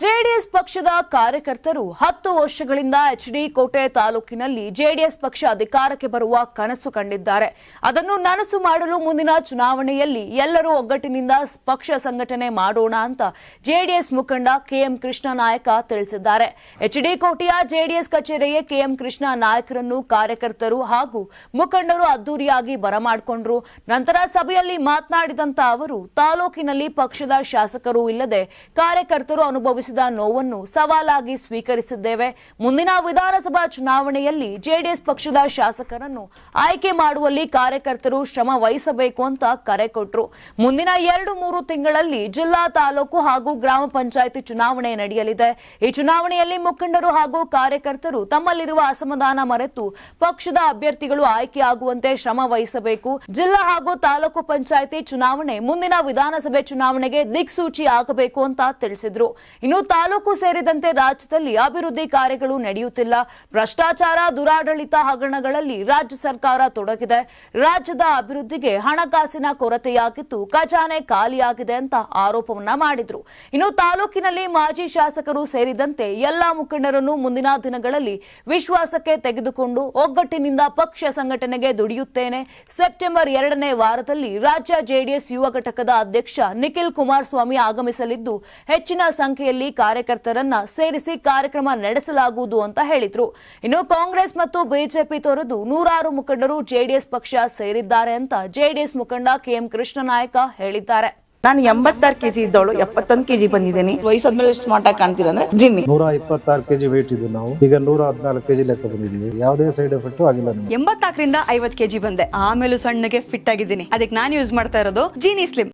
JDS ಪಕ್ಷದ ಕಾರ್ಯಕರ್ತರು ಹತ್ತು ವರ್ಷಗಳಿಂದ ಎಚ್ ಡಿ ಕೋಟೆ ತಾಲೂಕಿನಲ್ಲಿ ಜೆಡಿಎಸ್ ಪಕ್ಷ ಅಧಿಕಾರಕ್ಕೆ ಬರುವ ಕನಸು ಕಂಡಿದ್ದಾರೆ. ಅದನ್ನು ನನಸು ಮಾಡಲು ಮುಂದಿನ ಚುನಾವಣೆಯಲ್ಲಿ ಎಲ್ಲರೂ ಒಗ್ಗಟ್ಟಿನಿಂದ ಪಕ್ಷ ಸಂಘಟನೆ ಮಾಡೋಣ ಅಂತ ಜೆಡಿಎಸ್ ಮುಖಂಡ ಕೆಎಂ ಕೃಷ್ಣ ನಾಯಕ ತಿಳಿಸಿದ್ದಾರೆ. ಎಚ್ ಡಿ ಕೋಟೆಯ ಜೆಡಿಎಸ್ ಕಚೇರಿಗೆ ಕೆಎಂ ಕೃಷ್ಣ ನಾಯಕರನ್ನು ಕಾರ್ಯಕರ್ತರು ಹಾಗೂ ಮುಖಂಡರು ಅದ್ದೂರಿಯಾಗಿ ಬರಮಾಡಿಕೊಂಡ್ರು. ನಂತರ ಸಭೆಯಲ್ಲಿ ಮಾತನಾಡಿದಂತ ಅವರು, ತಾಲೂಕಿನಲ್ಲಿ ಪಕ್ಷದ ಶಾಸಕರು ಇಲ್ಲದೆ ಕಾರ್ಯಕರ್ತರು ಅನುಭವಿಸಿದ ನೋವನ್ನು ಸವಾಲಾಗಿ ಸ್ವೀಕರಿಸಿದ್ದೇವೆ. ಮುಂದಿನ ವಿಧಾನಸಭಾ ಚುನಾವಣೆಯಲ್ಲಿ ಜೆಡಿಎಸ್ ಪಕ್ಷದ ಶಾಸಕರನ್ನು ಆಯ್ಕೆ ಮಾಡುವಲ್ಲಿ ಕಾರ್ಯಕರ್ತರು ಶ್ರಮ ವಹಿಸಬೇಕು ಅಂತ ಕರೆ ಕೊಟ್ರು. ಮುಂದಿನ ಎರಡು ಮೂರು ತಿಂಗಳಲ್ಲಿ ಜಿಲ್ಲಾ ತಾಲೂಕು ಹಾಗೂ ಗ್ರಾಮ ಪಂಚಾಯಿತಿ ಚುನಾವಣೆ ನಡೆಯಲಿದೆ. ಈ ಚುನಾವಣೆಯಲ್ಲಿ ಮುಖಂಡರು ಹಾಗೂ ಕಾರ್ಯಕರ್ತರು ತಮ್ಮಲ್ಲಿರುವ ಅಸಮಾಧಾನ ಮರೆತು ಪಕ್ಷದ ಅಭ್ಯರ್ಥಿಗಳು ಆಯ್ಕೆಯಾಗುವಂತೆ ಶ್ರಮ ವಹಿಸಬೇಕು. ಜಿಲ್ಲಾ ಹಾಗೂ ತಾಲೂಕು ಪಂಚಾಯಿತಿ ಚುನಾವಣೆ ಮುಂದಿನ ವಿಧಾನಸಭೆ ಚುನಾವಣೆಗೆ ದಿಕ್ಸೂಚಿ ಆಗಬೇಕು ಅಂತ ತಿಳಿಸಿದ್ರು. ಇನ್ನು ತಾಲೂಕು ಸೇರಿದಂತೆ ರಾಜ್ಯದಲ್ಲಿ ಅಭಿವೃದ್ಧಿ ಕಾರ್ಯಗಳು ನಡೆಯುತ್ತಿಲ್ಲ. ಭ್ರಷ್ಟಾಚಾರ, ದುರಾಡಳಿತ ಹಗರಣಗಳಲ್ಲಿ ರಾಜ್ಯ ಸರ್ಕಾರ ತೊಡಗಿದೆ. ರಾಜ್ಯದ ಅಭಿವೃದ್ಧಿಗೆ ಹಣಕಾಸಿನ ಕೊರತೆಯಾಗಿದ್ದು ಖಜಾನೆ ಖಾಲಿಯಾಗಿದೆ ಅಂತ ಆರೋಪವನ್ನ ಮಾಡಿದ್ರು. ಇನ್ನು ತಾಲೂಕಿನಲ್ಲಿ ಮಾಜಿ ಶಾಸಕರು ಸೇರಿದಂತೆ ಎಲ್ಲಾ ಮುಖಂಡರನ್ನು ಮುಂದಿನ ದಿನಗಳಲ್ಲಿ ವಿಶ್ವಾಸಕ್ಕೆ ತೆಗೆದುಕೊಂಡು ಒಗ್ಗಟ್ಟಿನಿಂದ ಪಕ್ಷ ಸಂಘಟನೆಗೆ ದುಡಿಯುತ್ತೇನೆ. ಸೆಪ್ಟೆಂಬರ್ ಎರಡನೇ ವಾರದಲ್ಲಿ ರಾಜ್ಯ ಜೆಡಿಎಸ್ ಯುವ ಘಟಕದ ಅಧ್ಯಕ್ಷ ನಿಖಿಲ್ ಕುಮಾರಸ್ವಾಮಿ ಆಗಮಿಸಲಿದ್ದು ಹೆಚ್ಚಿನ ಸಂಖ್ಯೆಯಲ್ಲಿ ಕಾರ್ಯಕರ್ತರನ್ನ ಸೇರಿಸಿ ಕಾರ್ಯಕ್ರಮ ನಡೆಸಲಾಗುವುದು ಅಂತ ಹೇಳಿದ್ರು. ಇನ್ನು ಕಾಂಗ್ರೆಸ್ ಮತ್ತು ಬಿಜೆಪಿ ತೊರೆದು ನೂರಾರು ಮುಖಂಡರು ಜೆಡಿಎಸ್ ಪಕ್ಷ ಸೇರಿದ್ದಾರೆ ಅಂತ ಜೆಡಿಎಸ್ ಮುಖಂಡ ಕೆಎಂ ಕೃಷ್ಣ ನಾಯಕ ಹೇಳಿದ್ದಾರೆ. ನಾನು ಎಂಬತ್ತಾರು ಕೆಜಿ ಇದ್ದವಳು ಎಪ್ಪತ್ತೊಂದು ಕೆಜಿ ಬಂದಿದ್ದೀನಿ. ವಯಸ್ಸಾದ್ಮೇಲೆ ಎಷ್ಟು ಮಾಟ ಕಾಣ್ತೀರ ಅಂದ್ರೆ ಜಿನ್ನಿ. ನೂರ ಇಪ್ಪತ್ತಾರು ಕೆಜಿ ವೇಟ್ ಇದ್ದು ನಾವು. ಈಗ ನೂರ ಹದಿನಾಲ್ಕು ಕೆಜಿ ಲೆಕ್ಕ ಬಂದಿದ್ದೀವಿ. ಯಾವುದೇ ಸೈಡ್ ಎಫೆಕ್ಟ್ ಆಗಿಲ್ಲ ಎಂಬತ್ತಾಕರಿಂದ ಎಂಬತ್ನಾಲ್ಕರಿಂದ ಐವತ್ ಕೆಜಿ ಬಂದೆ. ಆಮೇಲೆ ಸಣ್ಣಗೆ ಫಿಟ್ ಆಗಿದ್ದೀನಿ. ಅದಕ್ಕೆ ನಾನು ಯೂಸ್ ಮಾಡ್ತಾ ಇರೋದು ಜೀನಿ ಸ್ಲಿಮ್